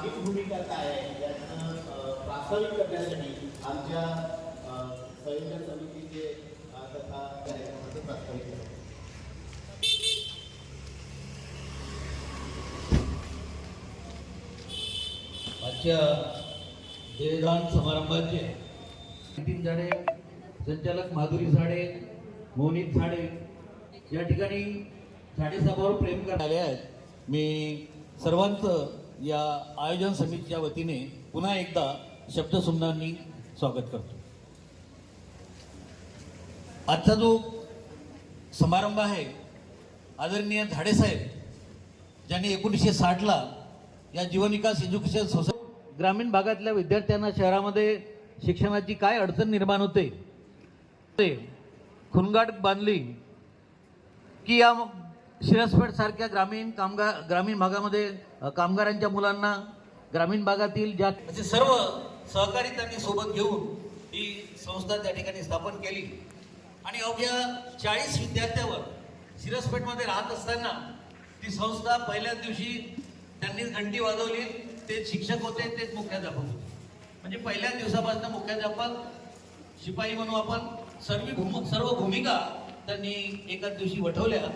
मागील भूमिका काय आहे? याचं अ, प्रास्ताविक करण्यासाठी आमच्या संयोजन समितीचे तथा कार्यक्रमाचं प्रास्ताविक केलं. आजच्या देहदान समारंभाचे नितीन झाडे संचालक माधुरी झाडे मोनित झाडे या ठिकाणी झाडेसाहेबांवर प्रेम करणारे आहेत. मी सर्वांचं या आयोजन समितीच्या वतीने पुन्हा एकदा शब्दसुमनांनी स्वागत करतो. आजचा जो समारंभ आहे आदरणीय धाडेसाहेब ज्यांनी एकोणीसशे साठला या जीवनविकास एज्युकेशन सोसायटी ग्रामीण भागातल्या विद्यार्थ्यांना शहरामध्ये शिक्षणाची काय अडचण निर्माण होते? ते खुनगाट बांधली की या शिरसपेठसारख्या ग्रामीण कामगार ग्रामीण भागामध्ये कामगारांच्या मुलांना ग्रामीण भागातील ज्या असे सर्व सहकारी त्यांनी सोबत घेऊन ही संस्था त्या ठिकाणी स्थापन केली. आणि अवघ्या चाळीस विद्यार्थ्यावर शिरसपेठमध्ये राहत असताना ती संस्था पहिल्याच दिवशी त्यांनी घंटी वाजवली ते शिक्षक होते तेच मुख्याध्यापक होते. म्हणजे पहिल्याच दिवसापासून मुख्याध्यापक शिपाई म्हणून आपण सर्व भूम सर्व भूमिका त्यांनी एकाच दिवशी वठवल्या.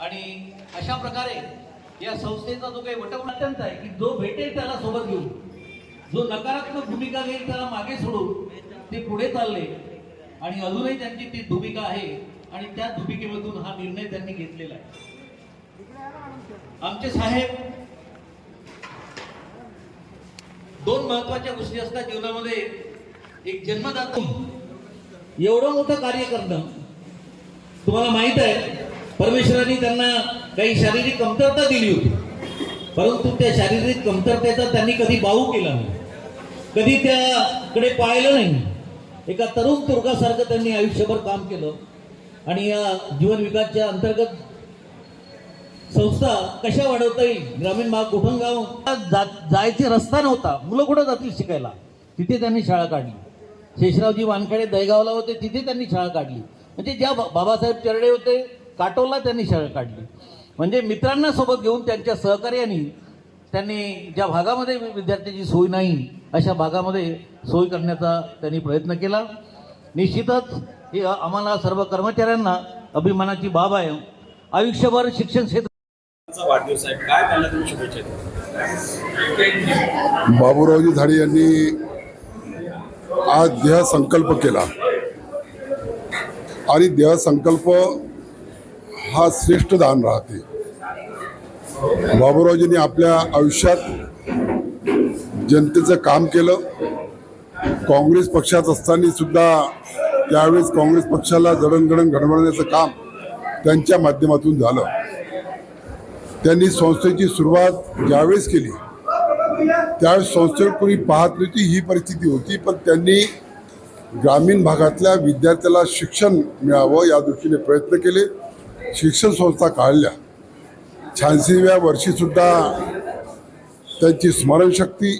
आणि अशा प्रकारे या संस्थेचा जो काही वटक अत्यंत आहे की जो भेटेल त्याला सोबत घेऊन. जो नकारात्मक भूमिका घेईल त्याला मागे सोडून ते पुढे चालले. आणि अजूनही त्यांची ती भूमिका आहे आणि त्या भूमिकेमधून हा निर्णय त्यांनी घेतलेला आहे. आमचे साहेब दोन महत्त्वाच्या गोष्टी असतात जीवनामध्ये. एक जन्मदाता. एवढं मोठं कार्य करणं तुम्हाला माहीत आहे. परमेश्वराने त्यांना काही शारीरिक कमतरता दिली होती. परंतु त्या शारीरिक कमतरतेचा त्यांनी कधी बाऊ केला नाही. कधी त्याकडे पाहिलं नाही. एका तरुण तुर्गासारखं त्यांनी आयुष्यभर काम केलं. आणि या जीवन विकासच्या अंतर्गत संस्था कशा वाढवता येईल? ग्रामीण भाग गोठणगाव जा जायचे रस्ता नव्हता. मुलं कुठं जातील शिकायला? तिथे त्यांनी शाळा काढली. शेषरावजी वानखेडे दहेगावला होते तिथे त्यांनी शाळा काढली. म्हणजे ज्या बा- बाबासाहेब चरडे होते काटोलला त्यांनी शाळा काढली. म्हणजे मित्रांना सोबत घेऊन त्यांच्या सहकार्याने त्यांनी ज्या भागामध्ये विद्यार्थ्याची सोय नाही अशा भागामध्ये सोय करण्याचा त्यांनी प्रयत्न केला. निश्चितच ही आम्हाला सर्व कर्मचाऱ्यांना अभिमानाची बाब आहे. आयुष्यभर शिक्षण क्षेत्र चा वाढदिवस आहे. काय त्यांना तुम्ही शुभेच्छा द्या बाबूरावजी झाडे यांनी आज देह संकल्प केला. आणि देह संकल्प हा श्रेष्ठ दान राहते. बाबूरावजींनी आपल्या आयुष्यात जनतेचं काम केलं. काँग्रेस पक्षात असताना सुद्धा त्यावेळेस काँग्रेस पक्षाला जडणघडण घडवण्याचं काम त्यांच्या माध्यमातून झालं. त्यांनी संस्थेची सुरुवात ज्यावेळेस केली त्यावेळेस संस्थेवर कोणी पाहत नव्हती ही परिस्थिती होती पण त्यांनी ग्रामीण भागातल्या विद्यार्थ्याला शिक्षण मिळावं या दृष्टीने प्रयत्न केले. शिक्षण संस्था काढल्या. शहाऐंशीव्या वर्षीसुद्धा त्यांची स्मरणशक्ती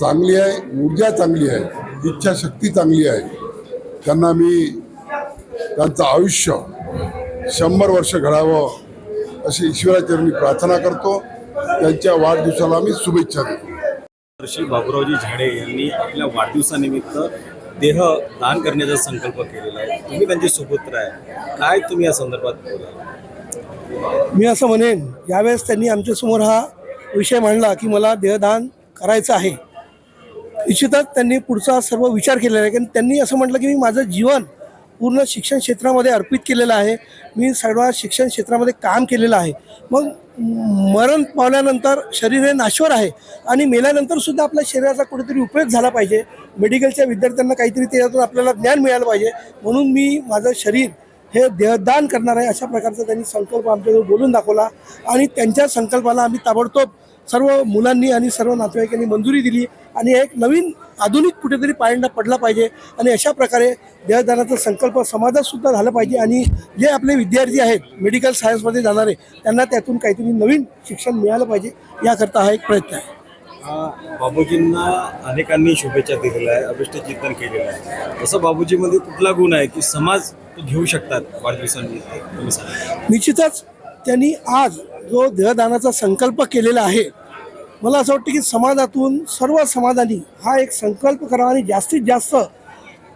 चांगली आहे ऊर्जा चांगली आहे इच्छाशक्ती चांगली आहे. त्यांना मी त्यांचं आयुष्य शंभर वर्ष घडावं अशी ईश्वराचरणी प्रार्थना करतो. त्यांच्या वाढदिवसाला मी शुभेच्छा देतो. श्री बाबुरावजी झाडे यांनी आपल्या वाढदिवसानिमित्त देह दान करण्याचा संकल्प केलेला आहे. तुम्ही त्यांचे सुपुत्र आहे. काय तुम्ही या संदर्भात बोला मी असं म्हणेन यावेळेस त्यांनी आमच्यासमोर हा विषय मांडला की मला देहदान करायचं आहे. निश्चितच त्यांनी पुढचा सर्व विचार केलेला आहे. कारण त्यांनी असं म्हटलं की मी माझं जीवन पूर्ण शिक्षण क्षेत्रामध्ये अर्पित केलेलं आहे. मी सर्व शिक्षण क्षेत्रामध्ये काम केलेलं आहे. मग मरण पावल्यानंतर शरीर हे नाश्वर आहे आणि मेल्यानंतरसुद्धा आपल्या शरीराचा कुठेतरी उपयोग झाला पाहिजे. मेडिकलच्या विद्यार्थ्यांना काहीतरी त्याच्यातून आपल्याला ज्ञान मिळालं पाहिजे. म्हणून मी माझं शरीर हे देहदान करणार आहे अशा प्रकारचा त्यांनी संकल्प आमच्याजवळ बोलून दाखवला आणि त्यांच्या संकल्पाला आम्ही ताबडतोब सर्व मुलांनी आणि सर्व नातेवाईकांनी मंजुरी दिली आणि एक नवीन आधुनिक कुठेतरी पायंडा पडला पाहिजे आणि अशा प्रकारे देहदानाचा संकल्प समाजातसुद्धा झाला पाहिजे आणि जे आपले विद्यार्थी आहेत मेडिकल सायन्समध्ये जाणारे त्यांना त्यातून काहीतरी नवीन शिक्षण मिळालं पाहिजे याकरता हा एक प्रयत्न आहे. हा बाबूजींना अनेकांनी शुभेच्छा दिलेल्या आहे अभिष्ट चिंतन केलेलं आहे असं बाबूजीमध्ये कुठला गुण आहे की समाज तो घेऊ शकतात निश्चितच त्यांनी आज जो देहदानाचा संकल्प केलेला आहे मला असं वाटतं की समाजातून सर्व समाजाने हा एक संकल्प करावा आणि जास्तीत जास्त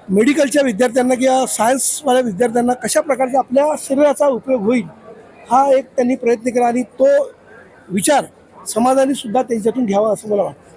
मेडिकलच्या विद्यार्थ्यांना किंवा सायन्सवाल्या विद्यार्थ्यांना कशा प्रकारचा आपल्या शरीराचा उपयोग होईल हा एक त्यांनी प्रयत्न केला आणि तो विचार समाजाने सुद्धा त्यांच्यातून घ्यावा असं मला वाटतं.